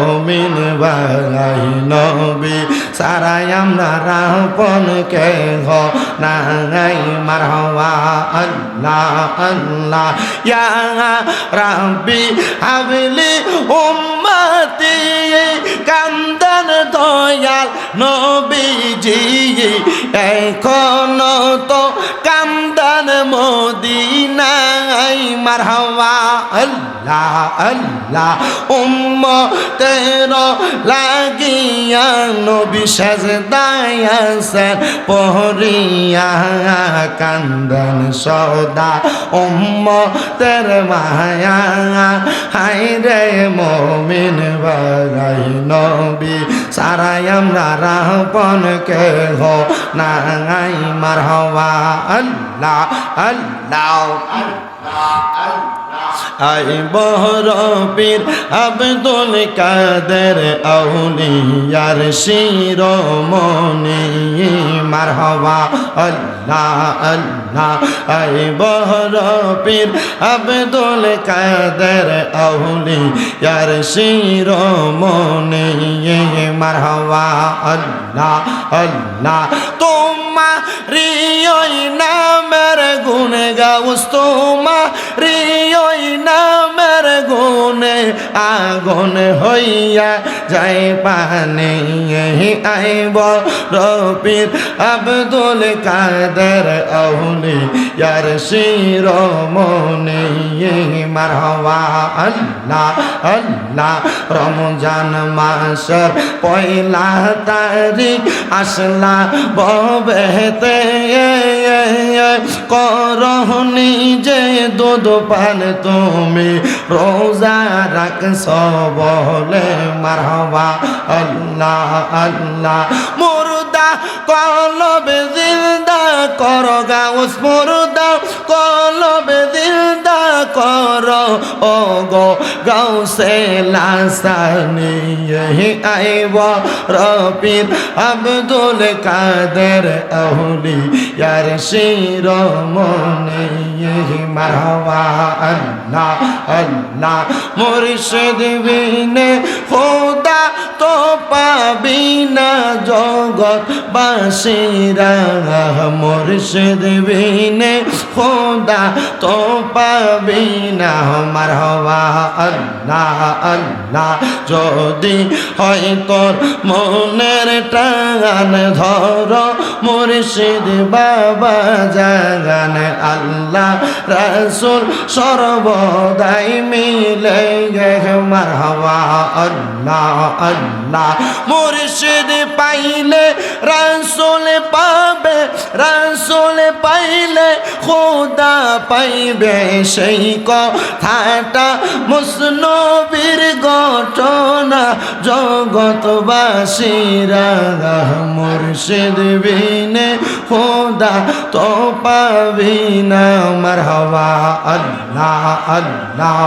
মিন বাগাই নবী, সারাই আমরা রাপন কে হো নাই। মারহবা আল্লাহ আল্লাহ, ইয়া রাব্বি হাবলি উম্মতি, কান্দন দয়াল নবীজি, এখন তো কান্দন মদিনাই মারহবা আল্লাহ আল্লাহ। উম্ম তের লাগিয়া নবী সাজদায় আছেন, পহরিয়া কান্দন সদা। উম্ম তের মায়া হাই রে মমিন বাগাই নবী। সারাই আমরা রাহপন কে হো নাই মার হওয়া আল্লাহ আল্লাহ। আই বহর পীর আব্দুল কাদের আউলিয়ার শিরোমণি। মারহবা, আল্লাহ আল্লাহ, আই বহর পীর আব্দুল কাদের আউলিয়ার শিরোমণি, মারহবা, আল্লাহ আল্লাহ। তোমারি ওই নামের গুণ গাউস তোমারি ওই নামের গুণে আগুন হইয়া যাই পানে আইব রবির আব্দুল কাদের আউলি ইয়ার শিরোমণি মারহবা আল্লাহ আল্লাহ, রমজান মাসের পয়লা তারিখ আসলা ববেতে করহনি যে দুধ পান তুমি, রোজা রাখছ বলে মারহবা আল্লাহ আল্লাহ। মুর্দা কলবে জিন্দা কর, গাউস মুর্দা কলবে জিন্দা কর। ও গো গাউসে লাসানি আইব রবির আব্দুল কাদের আহলি ইয়ার শিরোমণি মারহবা, আল্লাহ আল্লাহ। মুর্শিদ বিনে খোদা তো পাবি না জগৎ বাসিরা মুর্শিদ বিনে খোদা তো পাবি না। মারহবা আল্লাহ আল্লাহ যদি হয় তোর মনের টান, ধর মুর্শিদ বাবা জাগান। আল্লাহ, রসুল সর্বদাই মিলে গে। মারহবা আল্লাহ আল্লাহ মুর্শিদ পাইলে রসুল পাবে, রসুল পাইলে খোদা পাইবে। সেই কথাটা মুসনবীর ঘটনা, জগৎবাসীরা মুর্শিদ বিনে খোদা তো পাবি না। মারহবা, আল্লাহ আল্লাহ